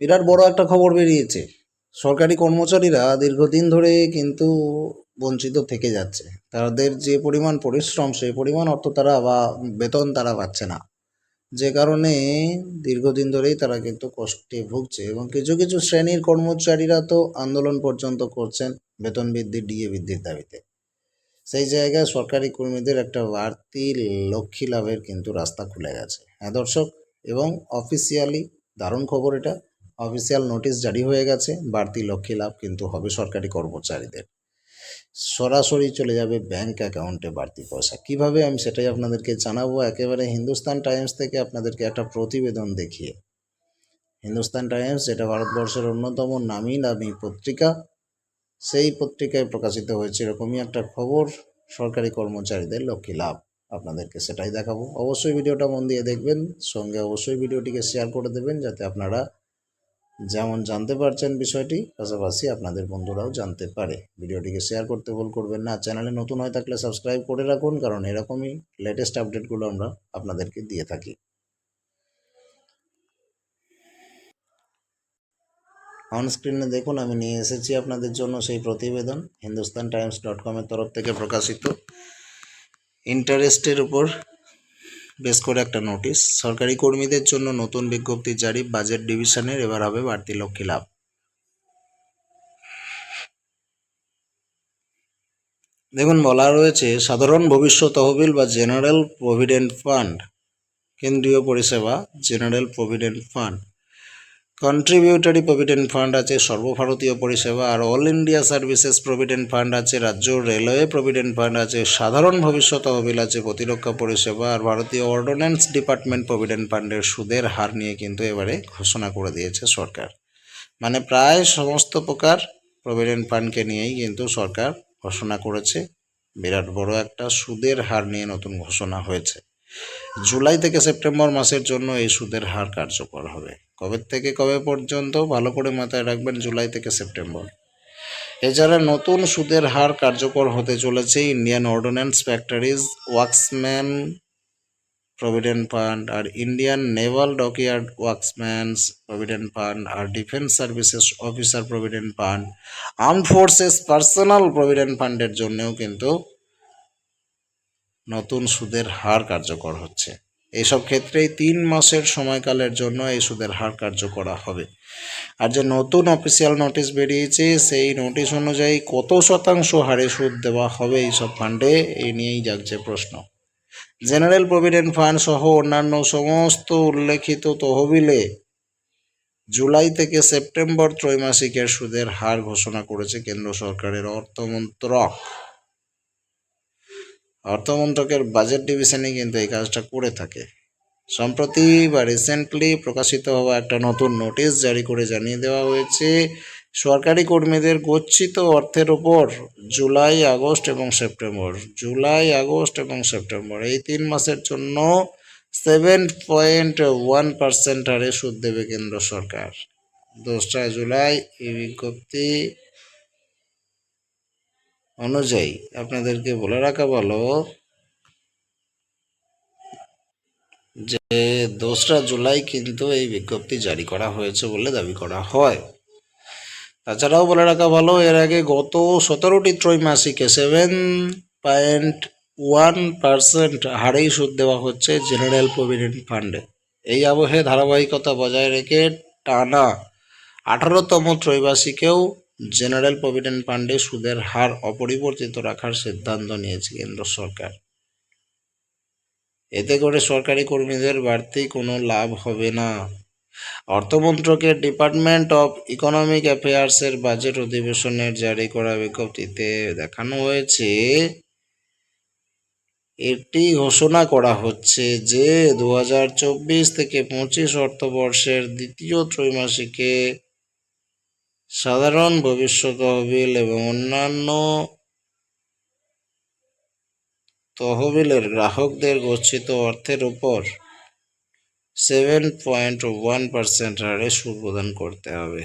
বিরাট বড় একটা খবর বেরিয়েছে। সরকারি কর্মচারীরা দীর্ঘদিন ধরে কিন্তু বঞ্চিত থেকে যাচ্ছে। তাদের যে পরিমাণ পরিশ্রম, সেই পরিমাণ অর্থ তারা বা বেতন তারা পাচ্ছে না। যে কারণে দীর্ঘদিন ধরেই তারা কিন্তু কষ্টে ভুগছে এবং কিছু কিছু শ্রেণির কর্মচারীরা তো আন্দোলন পর্যন্ত করছেন বেতন বৃদ্ধি, ডিএ বৃদ্ধির দাবিতে। সেই জায়গায় সরকারি কর্মীদের একটা বাড়তি লক্ষ্মী লাভের কিন্তু রাস্তা খুলে গেছে। হ্যাঁ দর্শক, এবং অফিসিয়ালি দারুণ খবর এটা। অফিসিয়াল নোটিশ জারি হয়ে গেছে, বাড়তি লক্ষ্মী লাভ কিন্তু হবে সরকারি কর্মচারীদের। সরাসরি চলে যাবে ব্যাংক অ্যাকাউন্টে বাড়তি পয়সা। কীভাবে আমি সেটাই আপনাদেরকে জানাব? একেবারে হিন্দুস্তান টাইমস থেকে আপনাদেরকে একটা প্রতিবেদন দেখিয়ে। হিন্দুস্তান টাইমস, যেটা ভারতবর্ষের অন্যতম নামি নামি পত্রিকা, সেই পত্রিকায় প্রকাশিত হয়েছে এরকমই একটা খবর। সরকারি কর্মচারীদের লক্ষ্মী লাভ, আপনাদেরকে সেটাই দেখাবো। অবশ্যই ভিডিওটা মন দিয়ে দেখবেন। সঙ্গে অবশ্যই ভিডিওটিকে শেয়ার করে দেবেন, যাতে আপনারা যেমন জানতে পারছেন বিষয়টি, পাশাপাশি আপনাদের বন্ধুরাও জানতে পারে। ভিডিওটিকে শেয়ার করতে ভুল করবেন না। চ্যানেলে নতুন হয়ে থাকলে সাবস্ক্রাইব করে রাখুন, কারণ এরকমই লেটেস্ট আপডেটগুলো আমরা আপনাদেরকে দিয়ে থাকি। অনস্ক্রিনে দেখুন, আমি নিয়ে এসেছি আপনাদের জন্য সেই প্রতিবেদন হিন্দুস্তান টাইমস ডট কমের তরফ থেকে প্রকাশিত। ইন্টারেস্টের উপর বেশ করে একটা নোটিশ। সরকারি কর্মীদের জন্য নতুন বিজ্ঞপ্তি জারি, বাজেট ডিভিশনের এবার হবে বাড়তি লক্ষ্মী লাভ। দেখুন, বলা রয়েছে, সাধারণ ভবিষ্যৎ তহবিল বা জেনারেল প্রভিডেন্ট ফান্ড, কেন্দ্রীয় পরিষেবা, general provident fund. Contributory provident fund আছে, সর্বভারতীয় পরিষেবা আর all India services provident fund আছে, রাজ্য রেলওয়ে প্রভিডেন্ট ফান্ড আছে, সাধারণ ভবিষ্যৎ তহবিল আছে, প্রতিরক্ষা পরিষেবা আর ভারতীয় অর্ডিন্যান্স ডিপার্টমেন্ট প্রভিডেন্ট ফান্ডের সুদের হার নিয়ে কিন্তু এবারে ঘোষণা করে দিয়েছে সরকার। মানে প্রায় সমস্ত প্রকার প্রভিডেন্ট ফান্ডকে নিয়েই কিন্তু সরকার ঘোষণা করেছে। বিরাট বড় একটা সুদের হার নিয়ে নতুন ঘোষণা হয়েছে। জুলাই থেকে সেপ্টেম্বর মাসের জন্য এই সুদের হার কার্যকর হবে। কবে থেকে কবে পর্যন্ত ভালো করে মাথায় রাখবেন জুলাই থেকে সেপ্টেম্বর। এছাড়া নতুন সুদের হার কার্যকর হতে চলেছে, ইন্ডিয়ান অর্ডিন্যান্স ফ্যাক্টরিজ, ওয়াক্সম্যান প্রভিডেন্ট ফান্ড আর Indian naval dockyard workmen's provident fund আর defence services officer provident fund arm forces personnel provident ফান্ডের জন্যও কিন্তু নতুন সুদের হার কার্যকর হচ্ছে। এইসব ক্ষেত্রেই তিন মাসের সময়কালের জন্য এই সুদের হার কার্য করা হবে। আর যে নতুন অফিসিয়াল নোটিশ বেরিয়েছে, সেই নোটিশ অনুযায়ী কত শতাংশ হারে সুদ দেওয়া হবে এইসব ফান্ডে এই নিয়েই জাগছে প্রশ্ন। জেনারেল প্রভিডেন্ট ফান্ড সহ অন্যান্য সমস্ত উল্লেখিত তহবিলে জুলাই থেকে সেপ্টেম্বর ত্রৈমাসিকের সুদের হার ঘোষণা করেছে কেন্দ্র সরকারের অর্থমন্ত্রক। অর্থমন্ত্রকের বাজেট ডিভিশনে কিন্তু এই কাজটা করে থাকে। সম্প্রতি বা রিসেন্টলি প্রকাশিত হওয়া একটা নতুন নোটিশ জারি করে জানিয়ে দেওয়া হয়েছে, সরকারি কর্মীদের গচ্ছিত অর্থের ওপর জুলাই, আগস্ট এবং সেপ্টেম্বর, জুলাই, আগস্ট এবং সেপ্টেম্বর, এই তিন মাসের জন্য সেভেন পয়েন্ট ওয়ান পার্সেন্ট হারে সুদ দেবে কেন্দ্র সরকার। দোসরা জুলাই, এই বিজ্ঞপ্তি অনুযায়ী আপনাদেরকে বলে রাখা ভালো যে দোসরা জুলাই কিন্তু এই বিজ্ঞপ্তি জারি করা হয়েছে বলে দাবি করা হয়। তাছাড়াও বলে রাখা ভালো, এর আগে গত সতেরোটি ত্রৈমাসিকে সেভেন পয়েন্ট ওয়ান পার্সেন্ট হারেই সুদ দেওয়া হচ্ছে জেনারেল প্রভিডেন্ট ফান্ডে এই আবহে ধারাবাহিকতা বজায় রেখে টানা আঠারোতম ত্রৈমাসিকেও জেনারেল প্রভিডেন্ট ফান্ডে সুদের হার অপরিবর্তিত রাখার সিদ্ধান্ত নিয়েছে কেন্দ্র সরকার। এতে করে সরকারি কর্মীদের বাড়তি কোনো লাভ হবে না। অর্থমন্ত্রকের ডিপার্টমেন্ট অফ ইকোনমিক অ্যাফেয়ার্সের বাজেট অধিবেশনের জারি করা বিজ্ঞপ্তিতে দেখানো হয়েছে, এটি ঘোষণা করা হচ্ছে যে দু হাজার চব্বিশ থেকে পঁচিশ অর্থবর্ষের দ্বিতীয় ত্রৈমাসিকে সাধারণ ভবিষ্যৎ তহবিল এবং অন্যান্য তহবিলের গ্রাহকদের গচ্ছিত অর্থের উপর সেভেন পয়েন্ট ওয়ান পার্সেন্ট হারে সুদ প্রদান করতে হবে।